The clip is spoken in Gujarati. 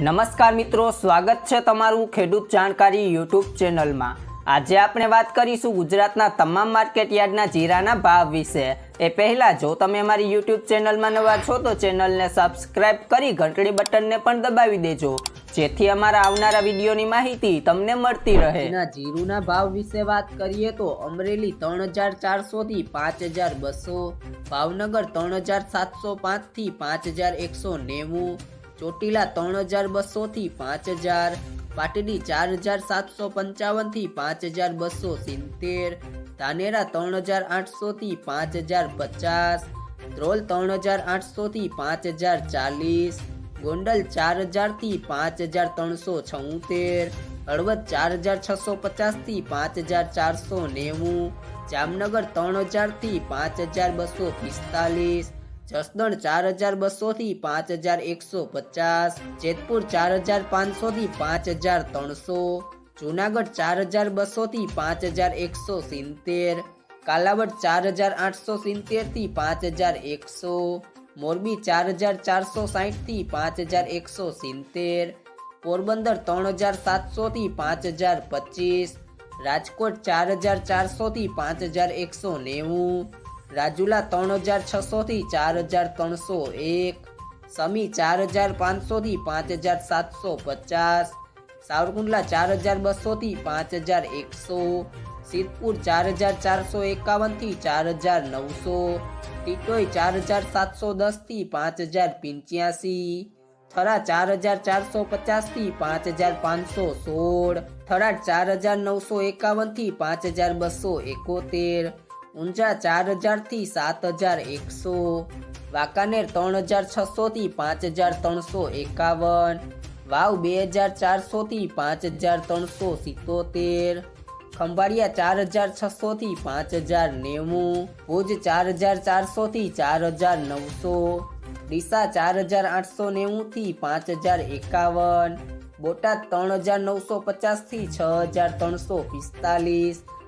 નમસ્કાર મિત્રો સ્વાગત છે તમારું ખેડૂત જાણકારી યુટ્યુબ ચેનલમાં આજે આપણે વાત કરીશું ગુજરાતના તમામ માર્કેટ યાર્ડના જીરાના ભાવ વિશે એ પહેલાં જો તમે અમારી યુટ્યુબ ચેનલમાં નવા છો તો ચેનલને સબસ્ક્રાઇબ કરી ઘંટડી બટનને પણ દબાવી દેજો જેથી અમારા આવનારા વિડીયોની માહિતી તમને મળતી રહે જીરુના ભાવ વિશે વાત કરીએ તો અમરેલી ત્રણ હજાર ચારસોથી પાંચ હજાર બસો ભાવનગર ત્રણ હજાર સાતસો પાંચથી પાંચ હજાર એકસો નેવું चोटीला 3200 થી 5000, પાટડી 4755 થી 5270, તાનેરા 3800 થી 5050, ડ્રોલ 3800 થી 5040, ગોંડલ 4000 થી 5376, હળવત 4650 થી 5490, જામનગર 3000 થી 5245 જસદણ ચાર હજાર બસોથી પાંચ હજાર એકસો પચાસ જેતપુર ચાર હજાર પાંચસોથી પાંચ હજાર ત્રણસો જુનાગઢ ચાર હજાર બસોથી પાંચ હજાર એકસો સિત્તેર કાલાવડ ચાર હજાર આઠસો સિત્તેરથી પાંચ હજાર એકસો મોરબી ચાર હજાર ચારસો સાહીઠથી પાંચ હજાર એકસો સિત્તેર પોરબંદર ત્રણ હજાર સાતસોથી પાંચ હજાર પચીસ રાજકોટ ચાર હજાર ચારસોથી પાંચ હજાર એકસો નેવું રાજુલા ત્રણ હજાર છસોથી ચાર હજાર ત્રણસો એક સમી ચાર હજાર પાંચસોથી પાંચ હજાર સાતસો પચાસ સાવરકુંડલા ચાર હજાર બસોથી પાંચ હજાર એકસો સિદ્ધપુર ચાર હજાર ચારસો એકાવનથી ચાર હજાર નવસો ટીટોઈ ચાર હજાર સાતસો દસથી પાંચ હજાર પંચ્યાસી થરા ચાર હજાર ચારસો પચાસ થી પાંચ હજાર પાંચસો સોળ થરાદ ચાર હજાર નવસો એકાવન થી પાંચ હજાર બસો એકોતેર ઊંઝા ચાર હજારથી સાત હજાર એકસો વાંકાનેર ત્રણ હજાર છસોથી પાંચ હજાર ત્રણસો એકાવન વાવ બે હજાર ચારસોથી પાંચ હજાર ત્રણસો સિત્તોતેર ખંભાળિયા ચાર હજાર છસોથી પાંચ હજાર નેવું ભુજ ચાર હજાર ચારસોથી ચાર હજાર નવસો ડીસા ચાર હજાર આઠસો નેવુંથી પાંચ હજાર એકાવન બોટાદ ત્રણ હજાર નવસો પચાસથી છ હજાર ત્રણસો પિસ્તાલીસ